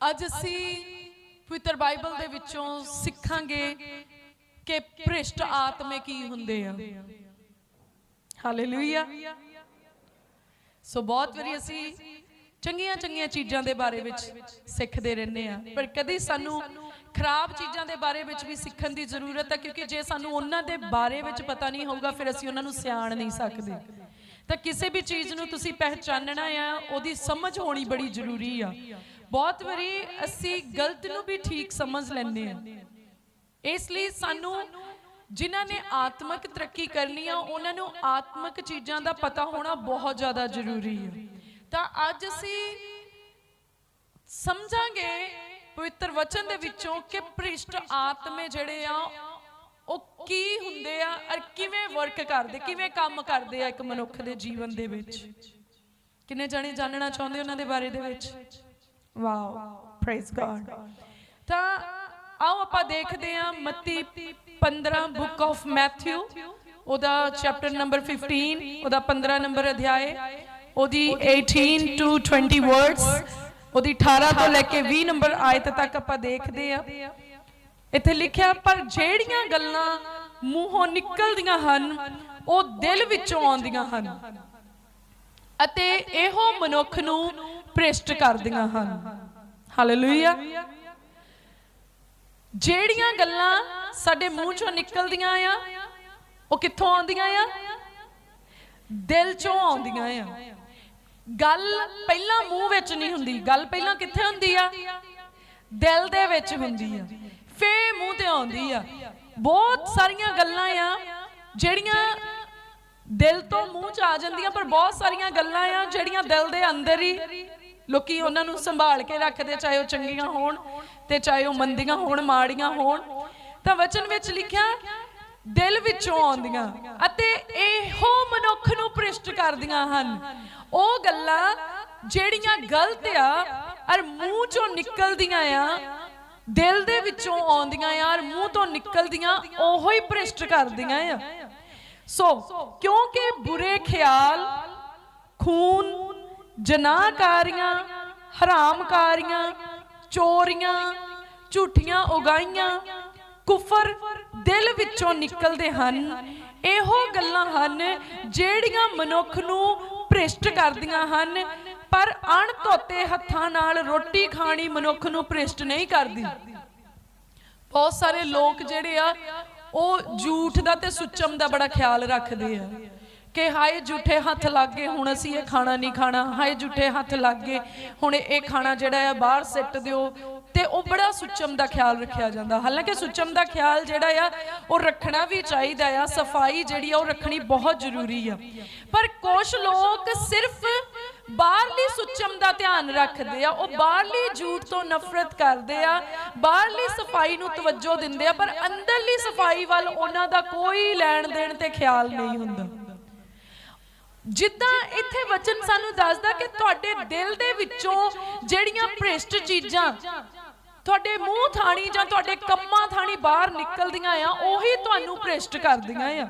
ਅੱਜ ਅਸੀਂ ਪਵਿੱਤਰ ਬਾਈਬਲ ਦੇ ਵਿੱਚੋਂ ਸਿੱਖਾਂਗੇ ਕਿ ਭ੍ਰਿਸ਼ਟ ਆਤਮੇ ਕੀ ਹੁੰਦੇ ਆ। ਹਾਲੇਲੂਇਆ ਸੋ ਬਹੁਤ ਵਾਰੀ ਅਸੀਂ ਚੰਗੀਆਂ ਚੰਗੀਆਂ ਚੀਜ਼ਾਂ ਦੇ ਬਾਰੇ ਵਿੱਚ ਸਿੱਖਦੇ ਰਹਿੰਦੇ ਆ। ਪਰ ਕਦੀ ਸਾਨੂੰ ਖਰਾਬ ਚੀਜ਼ਾਂ ਦੇ ਬਾਰੇ ਵਿੱਚ ਵੀ ਸਿੱਖਣ ਦੀ ਜ਼ਰੂਰਤ ਹੈ ਕਿਉਂਕਿ ਜੇ ਸਾਨੂੰ ਉਹਨਾਂ ਦੇ ਬਾਰੇ ਵਿੱਚ ਪਤਾ ਨਹੀਂ ਹੋਊਗਾ, ਫਿਰ ਅਸੀਂ ਉਹਨਾਂ ਨੂੰ ਸਿਆਣ ਨਹੀਂ ਸਕਦੇ। ਤਾਂ ਕਿਸੇ ਵੀ ਚੀਜ਼ ਨੂੰ ਤੁਸੀਂ ਪਹਿਚਾਨਣਾ ਆ, ਉਹਦੀ ਸਮਝ ਹੋਣੀ ਬੜੀ ਜ਼ਰੂਰੀ ਆ। ਬਹੁਤ ਵਾਰੀ ਅਸੀਂ ਗਲਤ ਨੂੰ ਵੀ ਠੀਕ ਸਮਝ ਲੈਂਦੇ ਹਾਂ। ਇਸ ਲਈ ਸਾਨੂੰ ਜਿਨ੍ਹਾਂ ਨੇ ਆਤਮਿਕ ਤਰੱਕੀ ਕਰਨੀ ਆ, ਉਹਨਾਂ ਨੂੰ ਆਤਮਿਕ ਚੀਜ਼ਾਂ ਦਾ ਪਤਾ ਹੋਣਾ ਬਹੁਤ ਜ਼ਿਆਦਾ ਜ਼ਰੂਰੀ ਹੈ ਤਾਂ ਅੱਜ ਅਸੀਂ ਸਮਝਾਂਗੇ ਪਵਿੱਤਰ ਵਚਨ ਦੇ ਵਿੱਚੋਂ ਕਿ ਭ੍ਰਿਸ਼ਟ ਆਤਮੇ ਜਿਹੜੇ ਆ, ਉਹ ਕੀ ਹੁੰਦੇ ਆ ਔਰ ਕਿਵੇਂ ਵਰਕ ਕਰਦੇ, ਕਿਵੇਂ ਕੰਮ ਕਰਦੇ ਆ ਇੱਕ ਮਨੁੱਖ ਦੇ ਜੀਵਨ ਦੇ ਵਿੱਚ। ਕਿੰਨੇ ਜਣੇ ਜਾਣਨਾ ਚਾਹੁੰਦੇ ਉਹਨਾਂ ਦੇ ਬਾਰੇ ਦੇ ਵਿੱਚ? ਵਾਓ ਪ੍ਰੇਜ਼ ਗॉड ਤਾਂ ਆਓ ਆਪਾਂ ਦੇਖਦੇ ਹਾਂ ਮੱਤੀ 15 ਬੁੱਕ ਆਫ ਮੈਥਿਊ ਉਹਦਾ ਚੈਪਟਰ ਨੰਬਰ 15 ਉਹਦਾ 15 ਨੰਬਰ ਅਧਿਆਏ ਉਹਦੀ 18 ਟੂ 20 ਵਰਡਸ ਉਹਦੀ 18 ਤੋਂ ਲੈ ਕੇ 20 ਨੰਬਰ ਆਇਤ ਤੱਕ ਆਪਾਂ ਦੇਖਦੇ ਆ ਇੱਥੇ ਲਿਖਿਆ ਪਰ ਜਿਹੜੀਆਂ ਗੱਲਾਂ ਮੂੰਹੋਂ ਨਿਕਲਦੀਆਂ ਹਨ ਉਹ ਦਿਲ ਵਿੱਚੋਂ ਆਉਂਦੀਆਂ ਹਨ। ਅਤੇ ਇਹੋ ਮਨੁੱਖ ਨੂੰ ਭ੍ਰਿਸ਼ਟ ਕਰਦੀਆਂ ਹਨ। ਹਾਲੇਲੂਇਆ ਜਿਹੜੀਆਂ ਗੱਲਾਂ ਸਾਡੇ ਮੂੰਹ ਚੋਂ ਨਿਕਲਦੀਆਂ ਆ ਉਹ ਕਿੱਥੋਂ ਆਉਂਦੀਆਂ ਆ? ਦਿਲ ਚੋਂ ਆਉਂਦੀਆਂ ਆ। ਗੱਲ ਪਹਿਲਾਂ ਮੂੰਹ ਵਿੱਚ ਨਹੀਂ ਹੁੰਦੀ। ਗੱਲ ਪਹਿਲਾਂ ਕਿੱਥੇ ਹੁੰਦੀ ਆ? ਦਿਲ ਦੇ ਵਿੱਚ ਹੁੰਦੀ ਆ। ਫੇ ਮੂੰਹ ਤੇ ਆਉਂਦੀ ਆ। ਬਹੁਤ ਸਾਰੀਆਂ ਗੱਲਾਂ ਆ ਜਿਹੜੀਆਂ ਦਿਲ ਤੋਂ ਮੂੰਹ ਚ ਆ ਜਾਂਦੀਆਂ ਪਰ ਬਹੁਤ ਸਾਰੀਆਂ ਗੱਲਾਂ ਆ ਜਿਹੜੀਆਂ ਦਿਲ ਦੇ ਅੰਦਰ ਹੀ ਲੋਕੀ ਉਹਨਾਂ ਨੂੰ ਸੰਭਾਲ ਕੇ ਰੱਖਦੇ, ਚਾਹੇ ਉਹ ਚੰਗੀਆਂ ਹੋਣ ਤੇ ਚਾਹੇ ਉਹ ਮੰਦੀਆਂ ਹੋਣ, ਮਾੜੀਆਂ ਹੋਣ। ਤਾਂ ਵਚਨ ਵਿੱਚ ਲਿਖਿਆ, ਦਿਲ ਵਿੱਚੋਂ ਆਉਂਦੀਆਂ ਅਤੇ ਇਹੋ ਮਨੁੱਖ ਨੂੰ ਭ੍ਰਿਸ਼ਟ ਕਰਦੀਆਂ ਹਨ। ਉਹ ਗੱਲਾਂ ਜਿਹੜੀਆਂ ਗਲਤ ਆ ਔਰ ਮੂੰਹ ਚੋਂ ਨਿਕਲਦੀਆਂ ਆ, ਦਿਲ ਦੇ ਵਿੱਚੋਂ ਆਉਂਦੀਆਂ ਆ ਮੂੰਹ ਤੋਂ ਨਿਕਲਦੀਆਂ, ਉਹੋ ਹੀ ਭ੍ਰਿਸ਼ਟ ਕਰਦੀਆਂ ਆ। ਸੋ, ਕਿਉਂਕਿ ਬੁਰੇ ਖਿਆਲ, ਖੂਨ ਜਨਾਹਕਾਰੀਆਂ, ਹਰਾਮਕਾਰੀਆਂ, ਚੋਰੀਆਂ, ਝੂਠੀਆਂ ਉਗਾਈਆਂ, ਕੁਫਰ ਦਿਲ ਵਿੱਚੋਂ ਨਿਕਲਦੇ ਹਨ। ਇਹੋ ਗੱਲਾਂ ਹਨ ਜਿਹੜੀਆਂ ਮਨੁੱਖ ਨੂੰ ਭ੍ਰਿਸ਼ਟ ਕਰਦੀਆਂ ਹਨ, ਪਰ ਅਣਧੋਤੇ ਹੱਥਾਂ ਨਾਲ ਰੋਟੀ ਖਾਣੀ ਮਨੁੱਖ ਨੂੰ ਭ੍ਰਿਸ਼ਟ ਨਹੀਂ ਕਰਦੀ। ਬਹੁਤ ਸਾਰੇ ਲੋਕ ਜਿਹੜੇ ਆ, ਉਹ ਝੂਠ ਦਾ ਤੇ ਸੁੱਚਮ ਦਾ ਬੜਾ ਖਿਆਲ ਰੱਖਦੇ ਆ। ਕਿ ਹਾਏ ਝੂਠੇ ਹੱਥ ਲੱਗ ਗਏ ਹੁਣ ਅਸੀਂ ਇਹ ਖਾਣਾ ਨਹੀਂ ਖਾਣਾ। ਹਾਏ ਝੂਠੇ ਹੱਥ ਲੱਗ ਗਏ ਹੁਣ ਇਹ ਖਾਣਾ ਜਿਹੜਾ ਆ ਬਾਹਰ ਸਿੱਟ ਦਿਓ। ਤੇ ਉਹ ਬੜਾ ਸੁੱਚਮ ਦਾ ਖਿਆਲ ਰੱਖਿਆ ਜਾਂਦਾ। ਹਾਲਾਂਕਿ ਸੁੱਚਮ ਦਾ ਖਿਆਲ ਜਿਹੜਾ ਆ, ਉਹ ਰੱਖਣਾ ਵੀ ਚਾਹੀਦਾ ਆ। ਸਫ਼ਾਈ ਜਿਹੜੀ ਆ, ਉਹ ਰੱਖਣੀ ਬਹੁਤ ਜ਼ਰੂਰੀ ਆ। ਪਰ ਕੁਝ ਲੋਕ ਸਿਰਫ ਬਾਹਰਲੀ ਸੁੱਚਮ ਦਾ ਧਿਆਨ ਰੱਖਦੇ ਆ। ਉਹ ਬਾਹਰਲੀ ਝੂਠ ਤੋਂ ਨਫ਼ਰਤ ਕਰਦੇ ਆ। ਬਾਹਰਲੀ ਸਫ਼ਾਈ ਨੂੰ ਤਵੱਜੋ ਦਿੰਦੇ ਆ। ਪਰ ਅੰਦਰਲੀ ਸਫ਼ਾਈ ਵੱਲ ਉਹਨਾਂ ਦਾ ਕੋਈ ਲੈਣ ਦੇਣ ਤੇ ਖਿਆਲ ਨਹੀਂ ਹੁੰਦਾ। ਜਿੱਦਾਂ ਇੱਥੇ ਵਚਨ ਸਾਨੂੰ ਦੱਸਦਾ ਕਿ ਤੁਹਾਡੇ ਦਿਲ ਦੇ ਵਿੱਚੋਂ ਜਿਹੜੀਆਂ ਭ੍ਰਿਸ਼ਟ ਚੀਜ਼ਾਂ, ਤੁਹਾਡੇ ਮੂੰਹ ਥਾਣੀ ਜਾਂ ਤੁਹਾਡੇ ਕੰਮਾਂ ਥਾਣੀ ਬਾਹਰ ਨਿਕਲਦੀਆਂ ਆ, ਉਹੀ ਤੁਹਾਨੂੰ ਭ੍ਰਿਸ਼ਟ ਕਰਦੀਆਂ ਆ।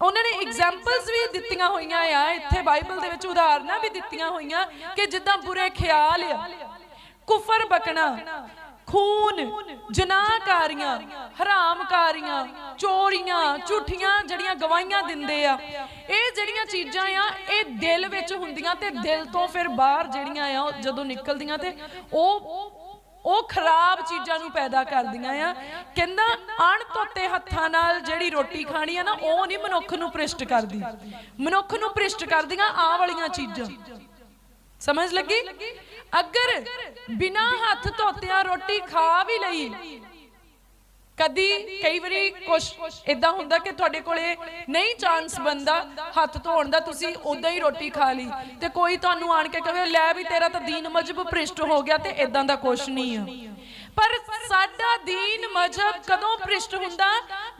ਉਹਨਾਂ ਨੇ ਐਗਜ਼ਾਮਪਲਸ ਵੀ ਦਿੱਤੀਆਂ ਹੋਈਆਂ ਆ, ਇੱਥੇ ਬਾਈਬਲ ਦੇ ਵਿੱਚ ਉਦਾਹਰਨਾਂ ਵੀ ਦਿੱਤੀਆਂ ਹੋਈਆਂ ਕਿ ਜਿੱਦਾਂ ਬੁਰੇ ਖਿਆਲ ਆ, ਕੁਫਰ ਬਕਣਾ ਖੂਨ, ਜਨਾਹਕਾਰੀਆਂ, ਹਰਾਮਕਾਰੀਆਂ, ਚੋਰੀਆਂ, ਝੂਠੀਆਂ ਜਿਹੜੀਆਂ ਗਵਾਹੀਆਂ ਦਿੰਦੇ ਆ। ਇਹ ਜਿਹੜੀਆਂ ਚੀਜ਼ਾਂ ਆ, ਇਹ ਦਿਲ ਵਿੱਚ ਹੁੰਦੀਆਂ ਤੇ ਦਿਲ ਤੋਂ ਫਿਰ ਬਾਹਰ ਜਿਹੜੀਆਂ ਆ ਜਦੋਂ ਨਿਕਲਦੀਆਂ ਤੇ ਉਹ ਉਹ ਖਰਾਬ ਚੀਜ਼ਾਂ ਨੂੰ ਪੈਦਾ ਕਰਦੀਆਂ ਆ। ਕਹਿੰਦਾ ਅਣਧੋਤੇ ਹੱਥਾਂ ਨਾਲ ਜਿਹੜੀ ਰੋਟੀ ਖਾਣੀ ਆ ਨਾ, ਉਹ ਨਹੀਂ ਮਨੁੱਖ ਨੂੰ ਭ੍ਰਿਸ਼ਟ ਕਰਦੀ। ਮਨੁੱਖ ਨੂੰ ਭ੍ਰਿਸ਼ਟ ਕਰਦੀਆਂ ਆ ਵਾਲੀਆਂ ਚੀਜ਼ਾਂ। ਸਮਝ ਲੱਗੀ? ਅਗਰ ਬਿਨਾ ਹੱਥ ਧੋਤਿਆਂ ਰੋਟੀ ਖਾ ਵੀ ਲਈ, ਕਦੀ ਕਈ ਵਾਰੀ ਕੁਝ ਇਦਾਂ ਹੁੰਦਾ ਕਿ ਤੁਹਾਡੇ ਕੋਲੇ ਨਹੀਂ ਚਾਂਸ ਬੰਦਾ ਹੱਥ ਧੋਣ ਦਾ, ਤੁਸੀਂ ਉਦਾਂ ਹੀ ਰੋਟੀ ਖਾ ਲਈ ਤੇ ਕੋਈ ਤੁਹਾਨੂੰ ਆਣ ਕੇ ਕਹੇ, ਲੈ ਵੀ ਤੇਰਾ ਤਾਂ ਦੀਨ ਮਜਬ ਭ੍ਰਿਸ਼ਟ ਹੋ ਗਿਆ ਤੇ ਇਦਾਂ ਦਾ ਕੁਝ ਨਹੀਂ ਆ। ਪਰ ਸਾਡਾ ਦੀਨ ਮਜਬ ਕਦੋਂ ਭ੍ਰਿਸ਼ਟ ਹੁੰਦਾ?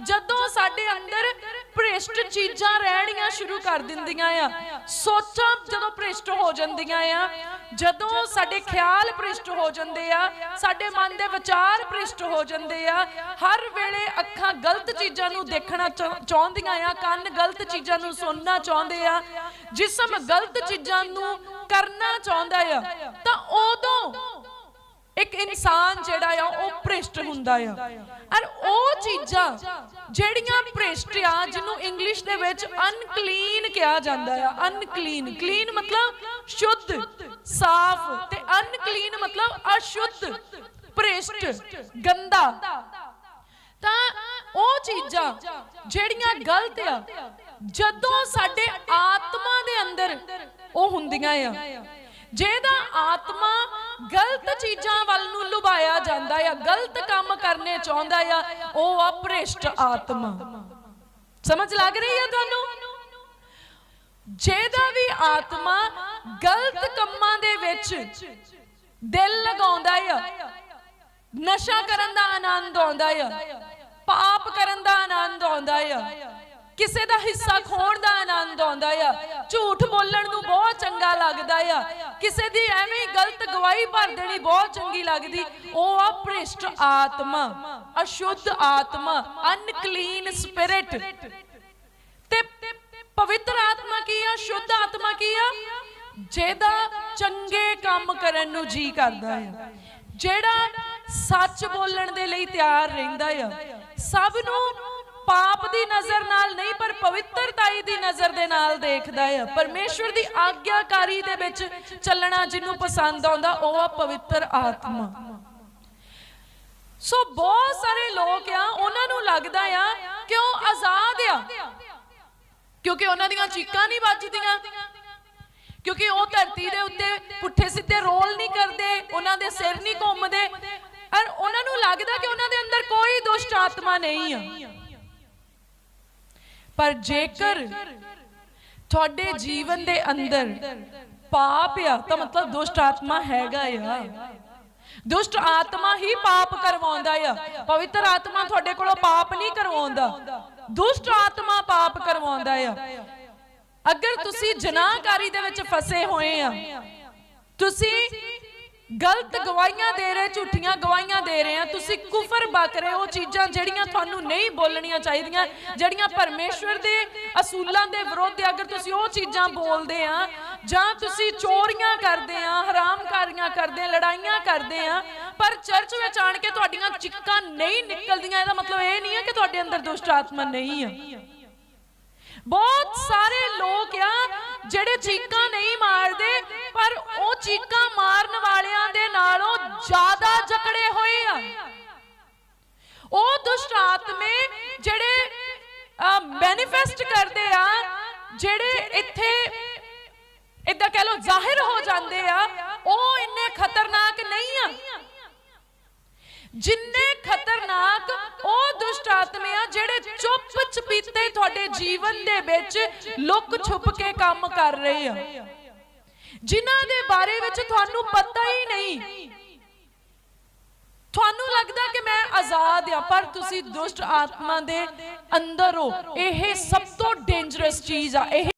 ਜਦੋਂ ਸਾਡੇ ਅੰਦਰ ਭ੍ਰਿਸ਼ਟ ਚੀਜ਼ਾਂ ਰਹਿਣੀਆਂ ਸ਼ੁਰੂ ਕਰ ਦਿੰਦੀਆਂ ਆ। ਸੋਚਾਂ ਜਦੋਂ ਭ੍ਰਿਸ਼ਟ ਹੋ ਜਾਂਦੀਆਂ ਆ, ਜਦੋਂ ਸਾਡੇ ਖਿਆਲ ਭ੍ਰਿਸ਼ਟ ਹੋ ਜਾਂਦੇ ਆ, ਸਾਡੇ ਮਨ ਦੇ ਵਿਚਾਰ ਭ੍ਰਿਸ਼ਟ ਹੋ ਜਾਂਦੇ ਆ, ਹਰ ਵੇਲੇ ਅੱਖਾਂ ਗਲਤ ਚੀਜ਼ਾਂ ਨੂੰ ਦੇਖਣਾ ਚਾਹੁੰਦੀਆਂ ਆ, ਕੰਨ ਗਲਤ ਚੀਜ਼ਾਂ ਨੂੰ ਸੁਣਨਾ ਚਾਹੁੰਦੇ ਆ, ਜਿਸਮ ਗਲਤ ਚੀਜ਼ਾਂ ਨੂੰ ਕਰਨਾ ਚਾਹੁੰਦਾ ਆ, ਤਾਂ ਇਨਸਾਨ ਜਿਹੜਾ ਆ, ਉਹ ਭ੍ਰਿਸ਼ਟ ਹੁੰਦਾ ਆ। ਔਰ ਉਹ ਚੀਜ਼ਾਂ ਜਿਹੜੀਆਂ ਭ੍ਰਿਸ਼ਟ ਆ, ਜਿਹਨੂੰ ਇੰਗਲਿਸ਼ ਦੇ ਵਿੱਚ ਅਨਕਲੀਨ ਕਿਹਾ ਜਾਂਦਾ ਆ ਅਨਕਲੀਨ ਕਲੀਨ ਮਤਲਬ ਸ਼ੁੱਧ, ਸਾਫ਼ ਤੇ ਅਨਕਲੀਨ ਮਤਲਬ ਅਸ਼ੁੱਧ, ਭ੍ਰਿਸ਼ਟ, ਗੰਦਾ। ਤਾਂ ਉਹ ਚੀਜ਼ਾਂ ਜਿਹੜੀਆਂ ਗਲਤ ਆ, ਜਦੋਂ ਸਾਡੇ ਆਤਮਾ ਦੇ ਅੰਦਰ ਉਹ ਹੁੰਦੀਆਂ ਆ ਜਿਹਦਾ ਆਤਮਾ ਗਲਤ ਚੀਜ਼ਾਂ ਵੱਲ ਨੂੰ ਲੁਭਾਇਆ ਜਾਂਦਾ ਆ, ਗਲਤ ਕੰਮ ਕਰਨੇ ਚਾਹੁੰਦਾ ਆ, ਉਹ ਆ ਭ੍ਰਿਸ਼ਟ ਆਤਮਾ। ਸਮਝ ਲੱਗ ਰਹੀ ਹੈ ਤੁਹਾਨੂੰ? ਜਿਹਦਾ ਵੀ ਆਤਮਾ ਗਲਤ ਕੰਮਾਂ ਦੇ ਵਿੱਚ ਦਿਲ ਲਗਾਉਂਦਾ ਆ, ਨਸ਼ਾ ਕਰਨ ਦਾ ਆਨੰਦ ਆਉਂਦਾ ਆ, ਪਾਪ ਕਰਨ ਦਾ ਆਨੰਦ ਆਉਂਦਾ ਆ ਕਿਸੇ ਦਾ ਹਿੱਸਾ ਖੋਣ ਦਾ ਆਨੰਦ ਆਉਂਦਾ ਆ। ਝੂਠ ਬੋਲਣ ਨੂੰ ਬਹੁਤ ਚੰਗਾ ਲੱਗਦਾ ਆ। ਕਿਸੇ ਦੀ ਐਵੇਂ ਗਲਤ ਗਵਾਹੀ ਭਰ ਦੇਣੀ ਬਹੁਤ ਚੰਗੀ ਲੱਗਦੀ। ਉਹ ਆ ਭ੍ਰਿਸ਼ਟ ਆਤਮਾ, ਅਸ਼ੁੱਧ ਆਤਮਾ ਅਨਕਲੀਨ ਸਪਿਰਿਟ ਤੇ ਪਵਿੱਤਰ ਆਤਮਾ ਕੀ ਆ? ਸ਼ੁੱਧ ਆਤਮਾ ਕੀ ਆ? ਜਿਹਦਾ ਚੰਗੇ ਕੰਮ ਕਰਨ ਨੂੰ ਜੀ ਕਰਦਾ ਆ। ਜਿਹੜਾ ਸੱਚ ਬੋਲਣ ਦੇ ਲਈ ਤਿਆਰ ਰਹਿੰਦਾ ਆ। ਸਭ ਨੂੰ ਪਾਪ ਦੀ ਨਜ਼ਰ ਨਾਲ ਨਹੀਂ, ਪਰ ਪਵਿੱਤਰਤਾਈ ਦੀ ਨਜ਼ਰ ਦੇ ਨਾਲ ਦੇਖਦਾ ਆ। ਪਰਮੇਸ਼ਵਰ ਦੀ ਆਗਿਆਕਾਰੀ ਦੇ ਵਿੱਚ ਚੱਲਣਾ ਜਿਹਨੂੰ ਪਸੰਦ ਆਉਂਦਾ, ਉਹ ਆ ਪਵਿੱਤਰ ਆਤਮਾ। ਸੋ ਬਹੁਤ ਸਾਰੇ ਲੋਕ ਆ, ਉਹਨਾਂ ਨੂੰ ਲੱਗਦਾ ਆ ਕਿ ਉਹ ਆਜ਼ਾਦ ਆ। ਕਿਉਂਕਿ ਉਹਨਾਂ ਦੀਆਂ ਚੀਕਾਂ ਨਹੀਂ ਵੱਜਦੀਆਂ। ਕਿਉਂਕਿ ਉਹ ਧਰਤੀ ਦੇ ਉੱਤੇ ਪੁੱਠੇ ਸਿੱਧੇ ਰੋਲ ਨਹੀਂ ਕਰਦੇ, ਉਹਨਾਂ ਦੇ ਸਿਰ ਨਹੀਂ ਘੁੰਮਦੇ। ਔਰ ਉਹਨਾਂ ਨੂੰ ਲੱਗਦਾ ਕਿ ਉਹਨਾਂ ਦੇ ਅੰਦਰ ਕੋਈ ਦੁਸ਼ਟ ਆਤਮਾ ਨਹੀਂ ਆ। ਪਰ ਜੇਕਰ ਤੁਹਾਡੇ ਜੀਵਨ ਦੇ ਅੰਦਰ ਪਾਪ ਆ, ਤਾਂ ਮਤਲਬ ਦੁਸ਼ਟ ਆਤਮਾ ਹੈਗਾ ਆ। ਦੁਸ਼ਟ ਆਤਮਾ ਹੀ ਪਾਪ ਕਰਵਾਉਂਦਾ ਆ। ਪਵਿੱਤਰ ਆਤਮਾ ਤੁਹਾਡੇ ਕੋਲੋਂ ਪਾਪ ਨਹੀਂ ਕਰਵਾਉਂਦਾ। ਦੁਸ਼ਟ ਆਤਮਾ ਪਾਪ ਕਰਵਾਉਂਦਾ ਆ। ਅਗਰ ਤੁਸੀਂ ਜਨਾਹਕਾਰੀ ਦੇ ਵਿੱਚ ਫਸੇ ਹੋਏ ਆ, ਤੁਸੀਂ ਗਲਤ ਗਵਾਹੀਆਂ ਦੇ ਰਹੇ ਝੂਠੀਆਂ ਗਵਾਹੀਆਂ ਦੇ ਰਹੇ ਆ। ਤੁਸੀਂ ਕੁਫਰ ਬਕ ਰਹੇ ਹੋ ਚੀਜ਼ਾਂ ਜਿਹੜੀਆਂ ਤੁਹਾਨੂੰ ਨਹੀਂ ਬੋਲਣੀਆਂ ਚਾਹੀਦੀਆਂ ਜਿਹੜੀਆਂ ਪਰਮੇਸ਼ਵਰ ਦੇ ਅਸੂਲਾਂ ਦੇ ਵਿਰੁੱਧ ਅਗਰ ਤੁਸੀਂ ਉਹ ਚੀਜ਼ਾਂ ਬੋਲਦੇ ਆ ਜਾਂ ਤੁਸੀਂ ਚੋਰੀਆਂ ਕਰਦੇ ਆ ਹਰਾਮਕਾਰੀਆਂ ਕਰਦੇ ਲੜਾਈਆਂ ਕਰਦੇ ਆ ਪਰ ਚਰਚ ਵਿੱਚ ਆਣ ਕੇ ਤੁਹਾਡੀਆਂ ਚਿੱਕਾਂ ਨਹੀਂ ਨਿਕਲਦੀਆਂ ਇਹਦਾ ਮਤਲਬ ਇਹ ਨਹੀਂ ਹੈ ਕਿ ਤੁਹਾਡੇ ਅੰਦਰ ਦੁਸ਼ਟ ਆਤਮਾ ਨਹੀਂ ਆ। ਬਹੁਤ ਸਾਰੇ ਲੋਕ ਆ ਜਿਹੜੇ ਚੀਕਾਂ ਨਹੀਂ ਮਾਰਦੇ ਉਹ ਚੀਕਾਂ ਮਾਰਨ ਵਾਲਿਆਂ ਦੇ ਨਾਲੋਂ ਜ਼ਿਆਦਾ ਜਕੜੇ ਹੋਏ ਆ। ਉਹ ਦੁਸ਼ਟ ਆਤਮੇ ਜਿਹੜੇ ਮੈਨੀਫੈਸਟ ਕਰਦੇ ਆ, ਜਿਹੜੇ ਇੱਥੇ ਇਦਾਂ ਕਹਿ ਲਓ ਜ਼ਾਹਿਰ ਹੋ ਜਾਂਦੇ ਆ, ਉਹ ਇੰਨੇ ਖਤਰਨਾਕ ਨਹੀਂ ਆ। ਜਿੰਨੇ ਖਤਰਨਾਕ ਉਹ ਦੁਸ਼ਟ ਆਤਮੇ ਆ ਜਿਹੜੇ ਚੁੱਪ ਚਪੀਤੇ ਤੁਹਾਡੇ ਜੀਵਨ ਦੇ ਵਿੱਚ ਲੁਕ ਛੁਪ ਕੇ ਕੰਮ ਕਰ ਰਹੇ ਆ। ਜਿਨ੍ਹਾਂ ਦੇ ਬਾਰੇ ਵਿੱਚ ਤੁਹਾਨੂੰ ਪਤਾ ਹੀ ਨਹੀਂ। ਤੁਹਾਨੂੰ ਲੱਗਦਾ ਕਿ ਮੈਂ ਆਜ਼ਾਦ ਆ ਪਰ ਤੁਸੀਂ ਦੁਸ਼ਟ ਆਤਮਾ ਦੇ ਅੰਦਰ ਹੋ। ਇਹ ਸਭ ਤੋਂ ਡੇਂਜਰਸ ਚੀਜ਼ ਆ। ਇਹ